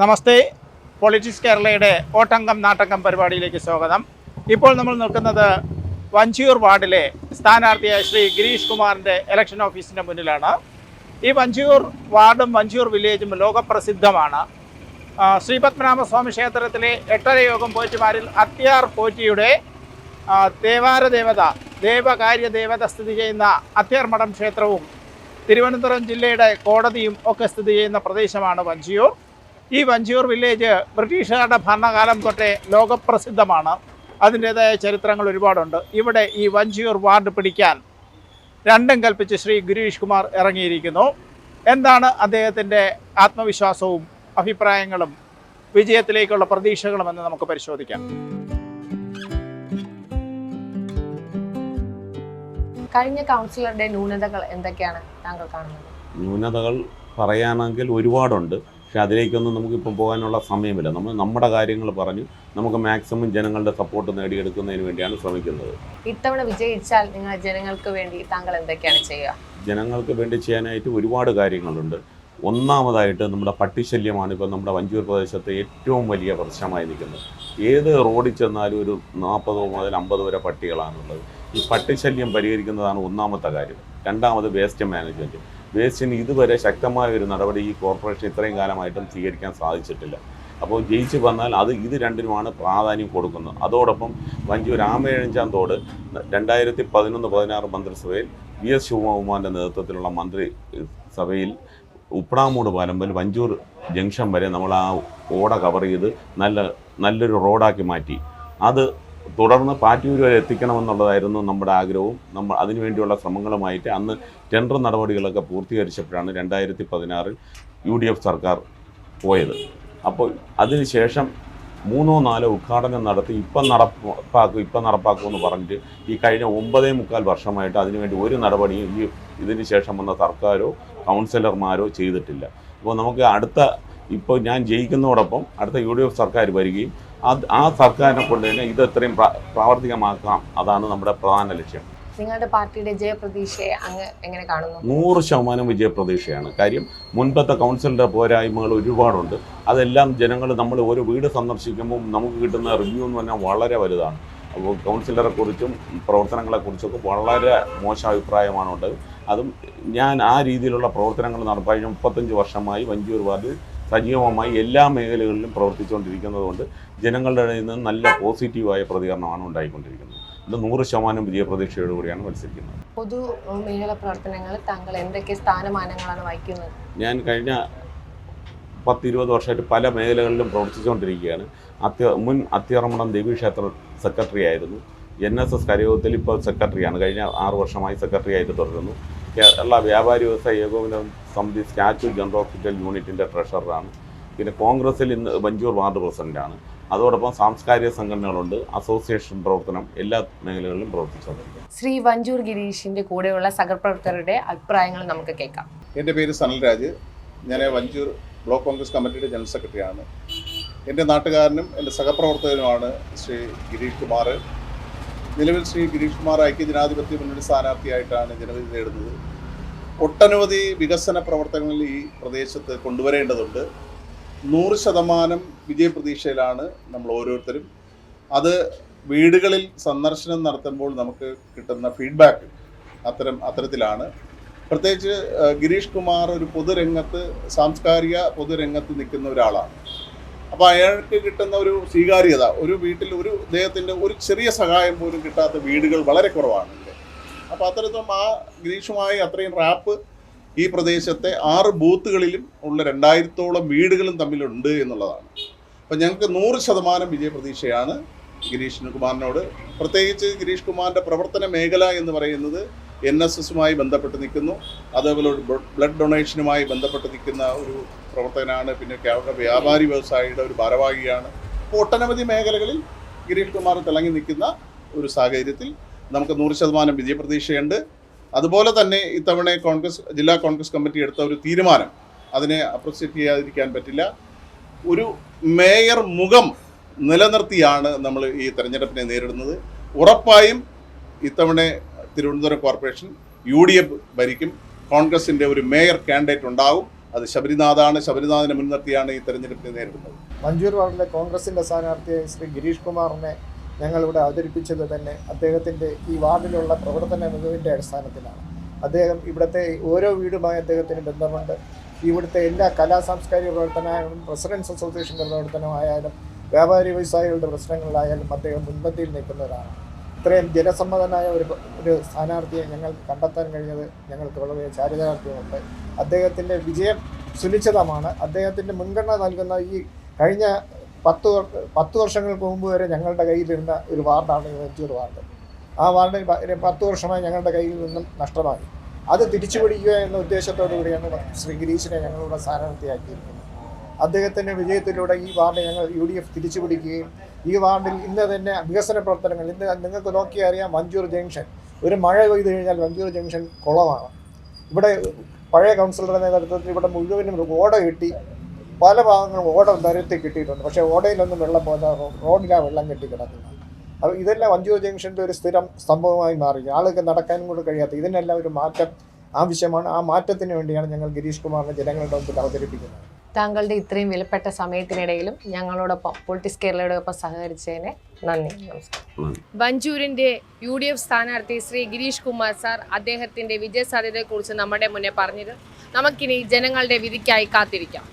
നമസ്തേ. Politics കേരളയുടെ ഓട്ടംഗം നാട്ടംഗം പരിപാടിയിലേക്ക് സ്വാഗതം. ഇപ്പോൾ നമ്മൾ നിൽക്കുന്നത് വഞ്ചിയൂർ വാർഡിലെ സ്ഥാനാർത്ഥിയായ ശ്രീ ഗിരീഷ് കുമാറിന്റെ ഇലക്ഷൻ ഓഫീസിന്റെ മുന്നിലാണ്. ഈ വഞ്ചിയൂർ വാർഡും വഞ്ചിയൂർ വില്ലേജും ലോകപ്രസിദ്ധമാണ്. ശ്രീ പത്മനാഭസ്വാമി ക്ഷേത്രത്തിലെ എട്ടര യോഗം പോറ്റിമാരിൽ അത്യാർ പോറ്റിയുടെ ദേവാര ദേവത ദേവകാര്യ ദേവത സ്ഥിതി ചെയ്യുന്ന അത്യാർ മഠം ക്ഷേത്രവും തിരുവനന്തപുരം ജില്ലയുടെ കോടതിയും ഒക്കെ സ്ഥിതി ചെയ്യുന്ന പ്രദേശമാണ് വഞ്ചിയൂർ. ഈ വഞ്ചിയൂർ വില്ലേജ് ബ്രിട്ടീഷുകാരുടെ ഭരണകാലം തൊട്ടേ ലോകപ്രസിദ്ധമാണ്. അതിന്റേതായ ചരിത്രങ്ങൾ ഒരുപാടുണ്ട്. ഇവിടെ ഈ വഞ്ചിയൂർ വാർഡ് പിടിക്കാൻ രണ്ടും കൽപ്പിച്ച് ശ്രീ ഗിരീഷ് കുമാർ ഇറങ്ങിയിരിക്കുന്നു. എന്താണ് അദ്ദേഹത്തിന്റെ ആത്മവിശ്വാസവും അഭിപ്രായങ്ങളും വിജയത്തിലേക്കുള്ള പ്രതീക്ഷകളും എന്ന് നമുക്ക് പരിശോധിക്കാം. കഴിഞ്ഞ കൗൺസിലറുടെ ന്യൂനതകൾ എന്തൊക്കെയാണ് താങ്കൾ കാണുന്നത്? ന്യൂനതകൾ പറയാനെങ്കിൽ ഒരുപാടുണ്ട്. പക്ഷെ അതിലേക്കൊന്നും നമുക്കിപ്പം പോകാനുള്ള സമയമില്ല. നമ്മൾ നമ്മുടെ കാര്യങ്ങൾ പറഞ്ഞു നമുക്ക് മാക്സിമം ജനങ്ങളുടെ സപ്പോർട്ട് നേടിയെടുക്കുന്നതിന് വേണ്ടിയാണ് ശ്രമിക്കുന്നത്. ഇത്തവണ വിജയിച്ചാൽ നിങ്ങൾ ജനങ്ങൾക്ക് വേണ്ടി താങ്കൾ എന്തൊക്കെയാണ് ചെയ്യുക? ജനങ്ങൾക്ക് വേണ്ടി ചെയ്യാനായിട്ട് ഒരുപാട് കാര്യങ്ങളുണ്ട്. ഒന്നാമതായിട്ട് നമ്മുടെ പട്ടിശല്യമാണ് ഇപ്പോൾ നമ്മുടെ വഞ്ചൂർ പ്രദേശത്തെ ഏറ്റവും വലിയ പ്രശ്നമായി നിൽക്കുന്നത്. ഏത് റോഡിൽ ചെന്നാലും ഒരു നാൽപ്പത് മുതൽ അമ്പത് വരെ പട്ടികളാണുള്ളത്. ഈ പട്ടിശല്യം പരിഹരിക്കുന്നതാണ് ഒന്നാമത്തെ കാര്യം. രണ്ടാമത് വേസ്റ്റ് മാനേജ്മെന്റ്. വേസ്റ്റിന് ഇതുവരെ ശക്തമായ ഒരു നടപടി ഈ കോർപ്പറേഷൻ ഇത്രയും കാലമായിട്ടും സ്വീകരിക്കാൻ സാധിച്ചിട്ടില്ല. അപ്പോൾ ജയിച്ച് വന്നാൽ അത് ഇത് രണ്ടിനുമാണ് പ്രാധാന്യം കൊടുക്കുന്നത്. അതോടൊപ്പം വഞ്ചൂർ രാമേഴഞ്ചാം തോട് രണ്ടായിരത്തി പതിനൊന്ന് പതിനാറ് മന്ത്രിസഭയിൽ വി എസ് ശിവകുമാറിന്റെ നേതൃത്വത്തിലുള്ള മന്ത്രി സഭയിൽ ഉപ്പടാമൂട് പാലം മുതൽ വഞ്ചൂർ ജംഗ്ഷൻ വരെ നമ്മൾ ആ ഓട കവർ ചെയ്ത് നല്ല നല്ലൊരു റോഡാക്കി മാറ്റി. അത് തുടർന്ന് പാറ്റൂർ വരെ എത്തിക്കണമെന്നുള്ളതായിരുന്നു നമ്മുടെ ആഗ്രഹവും. നമ്മൾ അതിനുവേണ്ടിയുള്ള ശ്രമങ്ങളുമായിട്ട് അന്ന് ടെൻഡർ നടപടികളൊക്കെ പൂർത്തീകരിച്ചപ്പോഴാണ് രണ്ടായിരത്തി പതിനാറിൽ യു ഡി എഫ് സർക്കാർ പോയത്. അപ്പോൾ അതിനുശേഷം മൂന്നോ നാലോ ഉദ്ഘാടനം നടത്തി ഇപ്പം നടപ്പാക്കും ഇപ്പം നടപ്പാക്കുമെന്ന് പറഞ്ഞിട്ട് ഈ കഴിഞ്ഞ ഒമ്പതേ മുക്കാൽ വർഷമായിട്ട് അതിനുവേണ്ടി ഒരു നടപടിയും ഈ ഇതിന് ശേഷം വന്ന സർക്കാരോ കൗൺസിലർമാരോ ചെയ്തിട്ടില്ല. അപ്പോൾ നമുക്ക് അടുത്ത ഇപ്പോൾ ഞാൻ ജയിക്കുന്നതോടൊപ്പം അടുത്ത യു ഡി എഫ് സർക്കാർ വരികയും അത് ആ സർക്കാരിനെ കൊണ്ട് തന്നെ ഇത് എത്രയും പ്രാവർത്തികമാക്കാം. അതാണ് നമ്മുടെ പ്രധാന ലക്ഷ്യം. നിങ്ങളുടെ പാർട്ടിയുടെ ജയപ്രതീക്ഷയെ അങ്ങ് എങ്ങനെ കാണുന്നു? നൂറ് ശതമാനം വിജയപ്രതീക്ഷയാണ്. കാര്യം മുൻപത്തെ കൗൺസിലിന്റെ പോരായ്മകൾ ഒരുപാടുണ്ട്. അതെല്ലാം ജനങ്ങൾ നമ്മൾ ഒരു വീട് സന്ദർശിക്കുമ്പോൾ നമുക്ക് കിട്ടുന്ന റിവ്യൂ എന്ന് പറഞ്ഞാൽ വളരെ വലുതാണ്. അപ്പോൾ കൗൺസിലറെ കുറിച്ചും പ്രവർത്തനങ്ങളെക്കുറിച്ചൊക്കെ വളരെ മോശം അഭിപ്രായമാണ് ഉള്ളത്. അതും ഞാൻ ആ രീതിയിലുള്ള പ്രവർത്തനങ്ങൾ കഴിഞ്ഞ മുപ്പത്തഞ്ച് വർഷമായി വഞ്ചിയൂർ വാർഡിൽ സജീവമായി എല്ലാ മേഖലകളിലും പ്രവർത്തിച്ചുകൊണ്ടിരിക്കുന്നത് കൊണ്ട് ജനങ്ങളുടെ ഇടയിൽ നിന്ന് നല്ല പോസിറ്റീവായ പ്രതികരണമാണ് ഉണ്ടായിക്കൊണ്ടിരിക്കുന്നത്. ഇത് നൂറ് ശതമാനം വിജയപ്രതീക്ഷയോടുകൂടിയാണ് മത്സരിക്കുന്നത്. പൊതു മേഖല പ്രവർത്തനങ്ങളിൽ താങ്കൾ എന്തൊക്കെ സ്ഥാനമാനങ്ങളാണ് വഹിക്കുന്നത്? ഞാൻ കഴിഞ്ഞ പത്തിരുപത് വർഷമായിട്ട് പല മേഖലകളിലും പ്രവർത്തിച്ചുകൊണ്ടിരിക്കുകയാണ്. അത്യ മുൻ അത്യറമണം ദേവീക്ഷേത്ര സെക്രട്ടറി ആയിരുന്നു. എൻ എസ് എസ് കരയോഗത്തിൽ ഇപ്പോൾ സെക്രട്ടറിയാണ്. കഴിഞ്ഞ ആറ് വർഷമായി സെക്രട്ടറി ആയിട്ട് തുടരുന്നു. കേരള വ്യാപാരി വ്യവസായ ഏകോപന സമിതി സ്റ്റാച്യു ജനറൽ ഹോസ്പിറ്റൽ യൂണിറ്റിന്റെ ട്രഷററാണ്. പിന്നെ കോൺഗ്രസിൽ ഇന്ന് വഞ്ചൂർ വാർഡ് പ്രസിഡന്റാണ്. അതോടൊപ്പം സാംസ്കാരിക സംഘടനകളുണ്ട്. അസോസിയേഷൻ പ്രവർത്തനം എല്ലാ മേഖലകളിലും പ്രവർത്തിച്ചുകൊണ്ടിരിക്കുന്നു. ശ്രീ വഞ്ചൂർ ഗിരീഷിന്റെ കൂടെയുള്ള സഹപ്രവർത്തകരുടെ അഭിപ്രായങ്ങൾ നമുക്ക് കേൾക്കാം. എന്റെ പേര് സനൽരാജ് ഞാൻ വഞ്ചൂർ ബ്ലോക്ക് കോൺഗ്രസ് കമ്മിറ്റിയുടെ ജനറൽ സെക്രട്ടറിയാണ്. എന്റെ നാട്ടുകാരനും എന്റെ സഹപ്രവർത്തകനുമാണ് ശ്രീ ഗിരീഷ് കുമാർ. നിലവിൽ ശ്രീ ഗിരീഷ് കുമാർ ഐക്യ ജനാധിപത്യ മുന്നണി സ്ഥാനാർത്ഥിയായിട്ടാണ് ജനവിധി നേടുന്നത് ഒട്ടനവധി വികസന പ്രവർത്തനങ്ങൾ ഈ പ്രദേശത്ത് കൊണ്ടുവരേണ്ടതുണ്ട്. നൂറ് ശതമാനം വിജയപ്രതീക്ഷയിലാണ് നമ്മൾ ഓരോരുത്തരും. അത് വീടുകളിൽ സന്ദർശനം നടത്തുമ്പോൾ നമുക്ക് കിട്ടുന്ന ഫീഡ്ബാക്ക് അത്തരം അത്തരത്തിലാണ്. പ്രത്യേകിച്ച് ഗിരീഷ് കുമാർ ഒരു പൊതുരംഗത്ത് സാംസ്കാരിക പൊതുരംഗത്ത് നിൽക്കുന്ന ഒരാളാണ്. അപ്പോൾ അയാൾക്ക് കിട്ടുന്ന ഒരു സ്വീകാര്യത ഒരു വീട്ടിൽ ഒരു അദ്ദേഹത്തിന്റെ ഒരു ചെറിയ സഹായം പോലും കിട്ടാത്ത വീടുകൾ വളരെ കുറവാണ്. അപ്പോൾ അത്തരത്തിലും ആ ഗിരീഷുമായി അത്രയും റാപ്പ് ഈ പ്രദേശത്തെ ആറ് ബൂത്തുകളിലും ഉള്ള രണ്ടായിരത്തോളം വീടുകളും തമ്മിലുണ്ട് എന്നുള്ളതാണ്. അപ്പം ഞങ്ങൾക്ക് നൂറ് ശതമാനം വിജയപ്രതീക്ഷയാണ് ഗിരീഷ് കുമാറിനോട്. പ്രത്യേകിച്ച് ഗിരീഷ് കുമാറിന്റെ പ്രവർത്തന മേഖല എന്ന് പറയുന്നത് എൻ എസ് എസുമായി ബന്ധപ്പെട്ട് നിൽക്കുന്നു. അതേപോലെ ബ്ലഡ് ഡൊണേഷനുമായി ബന്ധപ്പെട്ട് നിൽക്കുന്ന ഒരു പ്രവർത്തകനാണ്. പിന്നെ വ്യാപാരി വ്യവസായിയുടെ ഒരു ഭാരവാഹിയാണ്. അപ്പോൾ ഒട്ടനവധി മേഖലകളിൽ ഗിരീഷ് കുമാർ തിളങ്ങി നിൽക്കുന്ന ഒരു സാഹചര്യത്തിൽ നമുക്ക് നൂറ് ശതമാനം വിജയപ്രതീക്ഷയുണ്ട് അതുപോലെ തന്നെ ഇത്തവണ കോൺഗ്രസ് ജില്ലാ കോൺഗ്രസ് കമ്മിറ്റി എടുത്ത ഒരു തീരുമാനം അതിനെ അപ്രിസിയേറ്റ് ചെയ്യാതിരിക്കാൻ പറ്റില്ല. ഒരു മേയർ മുഖം നിലനിർത്തിയാണ് നമ്മൾ ഈ തെരഞ്ഞെടുപ്പിനെ നേരിടുന്നത്. ഉറപ്പായും ഇത്തവണ Thiruvananthapuram corporation U D F ഭരിക്കും. കോൺഗ്രസിന്റെ ഒരു മേയർ കാൻഡിഡേറ്റ് ഉണ്ടാവും. അത് ശബരിനാഥാണ് ശബരിനാഥിനെ മുൻനിർത്തിയാണ് ഈ തെരഞ്ഞെടുപ്പിനെ നേരിടുന്നത്. മഞ്ചൂർ വാർഡിലെ കോൺഗ്രസിന്റെ സ്ഥാനാർത്ഥിയായി ശ്രീ ഗിരീഷ് കുമാറിനെ ഞങ്ങളിവിടെ അവതരിപ്പിച്ചത് തന്നെ അദ്ദേഹത്തിന്റെ ഈ വാർഡിലുള്ള പ്രവർത്തന മികവിന്റെ അടിസ്ഥാനത്തിലാണ്. അദ്ദേഹം ഇവിടുത്തെ ഓരോ വീടുമായി അദ്ദേഹത്തിന് ബന്ധമുണ്ട്. ഇവിടുത്തെ എല്ലാ കലാ സാംസ്കാരിക പ്രവർത്തനമായാലും റെസിഡൻസ് അസോസിയേഷന്റെ പ്രവർത്തനമായാലും വ്യാപാരി വ്യവസായികളുടെ പ്രശ്നങ്ങളിലായാലും അദ്ദേഹം മുൻപന്തിയിൽ നിൽക്കുന്നവരാണ്. ഇത്രയും ജനസമ്മതനായ ഒരു ഒരു സ്ഥാനാർത്ഥിയെ ഞങ്ങൾ കണ്ടെത്താൻ കഴിഞ്ഞത് ഞങ്ങൾക്ക് വളരെ ചാരിതാർത്ഥ്യമുണ്ട്. അദ്ദേഹത്തിന്റെ വിജയം സുനിശ്ചിതമാണ്. അദ്ദേഹത്തിന്റെ മുൻഗണന നൽകുന്ന ഈ കഴിഞ്ഞ പത്ത് പത്ത് വർഷങ്ങൾക്ക് മുമ്പ് വരെ ഞങ്ങളുടെ കയ്യിലിരുന്ന ഒരു വാർഡാണ് വെഞ്ചൂർ വാർഡ്. ആ വാർഡ് പത്ത് വർഷമായി ഞങ്ങളുടെ കയ്യിൽ നിന്നും നഷ്ടമായി. അത് തിരിച്ചു പിടിക്കുക എന്ന ഉദ്ദേശത്തോടു കൂടിയാണ് ശ്രീ ഗിരീഷിനെ ഞങ്ങളുടെ സ്ഥാനാർത്ഥിയാക്കിയിരിക്കുന്നത് അദ്ദേഹത്തിന്റെ വിജയത്തിലൂടെ ഈ വാർഡ് ഞങ്ങൾ യു ഡി എഫ് തിരിച്ചു പിടിക്കുകയും ഈ വാർഡിൽ ഇന്ന് തന്നെ വികസന പ്രവർത്തനങ്ങൾ ഇന്ന് നിങ്ങൾക്ക് നോക്കിയാൽ അറിയാം മഞ്ചൂർ ജംഗ്ഷൻ. ഒരു മഴ പെയ്തു കഴിഞ്ഞാൽ മഞ്ചൂർ ജംഗ്ഷൻ കുളമാണ്. ഇവിടെ പഴയ കൗൺസിലറുടെ നേതൃത്വത്തിൽ ഇവിടെ മുഴുവനും ഓട കെട്ടി പല ഭാഗങ്ങളും ഓടം നിരത്തി കിട്ടിയിട്ടുണ്ട്. പക്ഷേ ഓടയിലൊന്നും വെള്ളം പോലെ റോഡിലാണ് വെള്ളം കെട്ടി കിടക്കുന്നത്. അപ്പോൾ ഇതെല്ലാം വഞ്ചൂർ ജംഗ്ഷന്റെ ഒരു സ്ഥിരം സംഭവമായി മാറി. ആളുകൾക്ക് നടക്കാനും കൂടെ കഴിയാത്ത ഇതിനെല്ലാം ഒരു മാറ്റം ആവശ്യമാണ്. ആ മാറ്റത്തിന് വേണ്ടിയാണ് ഞങ്ങൾ ഗിരീഷ് കുമാറിനെ ജനങ്ങളുടെ മുമ്പിൽ അവതരിപ്പിക്കുന്നത്. താങ്കളുടെ ഇത്രയും വിലപ്പെട്ട സമയത്തിനിടയിലും ഞങ്ങളോടൊപ്പം പൊളിറ്റിക്സ് കേരളയോടൊപ്പം സഹകരിച്ചതിന് നന്ദി. നമസ്കാരം. ബഞ്ചൂരിന്റെ യു ഡി എഫ് സ്ഥാനാർത്ഥി ശ്രീ ഗിരീഷ് കുമാർ സാർ അദ്ദേഹത്തിന്റെ വിജയസാധ്യതയെക്കുറിച്ച് നമ്മുടെ മുന്നേ പറഞ്ഞത് നമുക്കിനി ജനങ്ങളുടെ വിധിക്കായി കാത്തിരിക്കാം.